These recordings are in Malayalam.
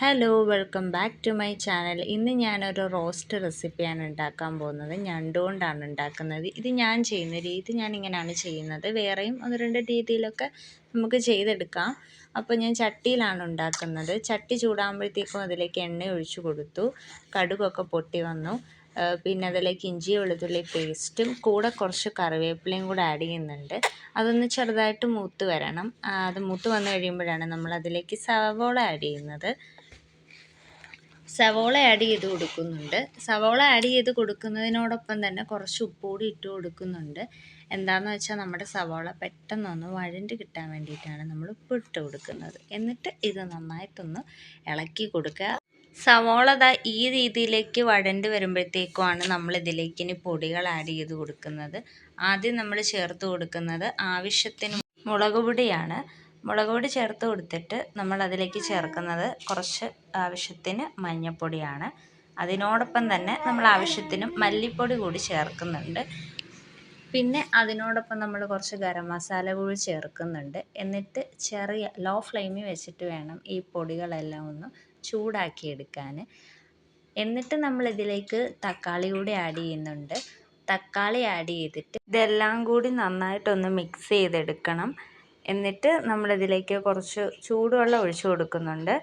Hello welcome back to my channel ഇന്ന് ഞാനൊരു റോസ്റ്റ് റെസിപ്പിയാണ് ഉണ്ടാക്കാൻ പോകുന്നത്. ഞണ്ടുകൊണ്ടാണ് ഉണ്ടാക്കുന്നത്. ഇത് ഞാൻ ചെയ്യുന്ന രീതി ഞാൻ ഇങ്ങനെയാണ് ചെയ്യുന്നത്. വേറെയും ഒന്ന് രണ്ട് രീതിയിലൊക്കെ നമുക്ക് ചെയ്തെടുക്കാം. അപ്പോൾ ഞാൻ ചട്ടിയിലാണ് ഉണ്ടാക്കുന്നത്. ചട്ടി ചൂടാകുമ്പോഴത്തേക്കും അതിലേക്ക് എണ്ണ ഒഴിച്ചു കൊടുത്തു. കടുകൊക്കെ പൊട്ടി വന്നു. പിന്നെ അതിലേക്ക് ഇഞ്ചി വെളുത്തുള്ളി പേസ്റ്റും കൂടെ കുറച്ച് കറിവേപ്പിലയും കൂടെ ആഡ് ചെയ്യുന്നുണ്ട്. അതൊന്ന് ചെറുതായിട്ട് മൂത്ത് വരണം. അത് മൂത്ത് വന്നു കഴിയുമ്പോഴാണ് നമ്മൾ അതിലേക്ക് സവോള ആഡ് ചെയ്യുന്നത്. സവോള ആഡ് ചെയ്ത് കൊടുക്കുന്നുണ്ട്. സവോള ആഡ് ചെയ്ത് കൊടുക്കുന്നതിനോടൊപ്പം തന്നെ കുറച്ച് ഉപ്പ് കൂടി ഇട്ട് കൊടുക്കുന്നുണ്ട്. എന്താണെന്ന് വെച്ചാൽ നമ്മുടെ സവോള പെട്ടെന്നൊന്ന് വഴണ്ട് കിട്ടാൻ വേണ്ടിയിട്ടാണ് നമ്മൾ ഉപ്പ് ഇട്ട് കൊടുക്കുന്നത്. എന്നിട്ട് ഇത് നന്നായിട്ടൊന്ന് ഇളക്കി കൊടുക്കുക. സവോള ദാ ഈ രീതിയിലേക്ക് വഴണ്ട് വരുമ്പോഴത്തേക്കുമാണ് നമ്മൾ ഇതിലേക്ക് ഇനി പൊടികൾ ആഡ് ചെയ്ത് കൊടുക്കുന്നത്. ആദ്യം നമ്മൾ ചേർത്ത് കൊടുക്കുന്നത് ആവശ്യത്തിന് മുളക് പൊടിയാണ്. മുളക് പൊടി ചേർത്ത് കൊടുത്തിട്ട് നമ്മൾ അതിലേക്ക് ചേർക്കുന്നത് കുറച്ച് ആവശ്യത്തിന് മഞ്ഞൾപ്പൊടിയാണ് അതിനോടൊപ്പം തന്നെ നമ്മൾ ആവശ്യത്തിന് മല്ലിപ്പൊടി കൂടി ചേർക്കുന്നുണ്ട്. പിന്നെ അതിനോടൊപ്പം നമ്മൾ കുറച്ച് ഗരം മസാല കൂടി ചേർക്കുന്നുണ്ട്. എന്നിട്ട് ചെറിയ ലോ ഫ്ലെയിമിൽ വെച്ചിട്ട് വേണം ഈ പൊടികളെല്ലാം ഒന്ന് ചൂടാക്കി എടുക്കാൻ. എന്നിട്ട് നമ്മൾ ഇതിലേക്ക് തക്കാളി കൂടി ആഡ് ചെയ്യുന്നുണ്ട്. തക്കാളി ആഡ് ചെയ്തിട്ട് ഇതെല്ലാം കൂടി നന്നായിട്ടൊന്ന് മിക്സ് ചെയ്തെടുക്കണം. എന്നിട്ട് നമ്മളിതിലേക്ക് കുറച്ച് ചൂടുവെള്ളം ഒഴിച്ച് കൊടുക്കുന്നുണ്ട്.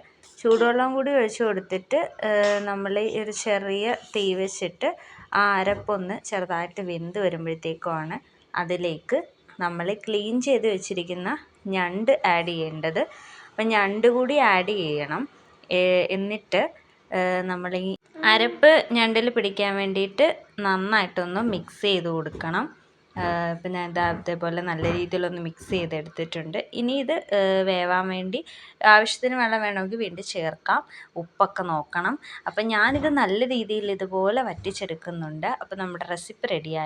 ചൂടുവെള്ളം കൂടി ഒഴിച്ച് കൊടുത്തിട്ട് നമ്മൾ ഒരു ചെറിയ തീ വെച്ചിട്ട് ആ അരപ്പൊന്ന് ചെറുതായിട്ട് വെന്ത് വരുമ്പോഴത്തേക്കുമാണ് അതിലേക്ക് നമ്മൾ ക്ലീൻ ചെയ്ത് വെച്ചിരിക്കുന്ന ഞണ്ട് ആഡ് ചെയ്യേണ്ടത്. അപ്പം ഞണ്ട് കൂടി ആഡ് ചെയ്യണം. എന്നിട്ട് നമ്മൾ ഈ അരപ്പ് ഞണ്ടിൽ പിടിക്കാൻ വേണ്ടിയിട്ട് നന്നായിട്ടൊന്ന് മിക്സ് ചെയ്ത് കൊടുക്കണം. പിന്നെ എന്താ ഇതേപോലെ നല്ല രീതിയിലൊന്ന് മിക്സ് ചെയ്തെടുത്തിട്ടുണ്ട്. ഇനി ഇത് വേവാൻ വേണ്ടി ആവശ്യത്തിന് വെള്ളം വേണമെങ്കിൽ വീണ്ടും ചേർക്കാം. ഉപ്പൊക്കെ നോക്കണം. അപ്പം ഞാനിത് നല്ല രീതിയിൽ ഇതുപോലെ വറ്റിച്ചെടുക്കുന്നുണ്ട്. അപ്പം നമ്മുടെ റെസിപ്പി റെഡിയായി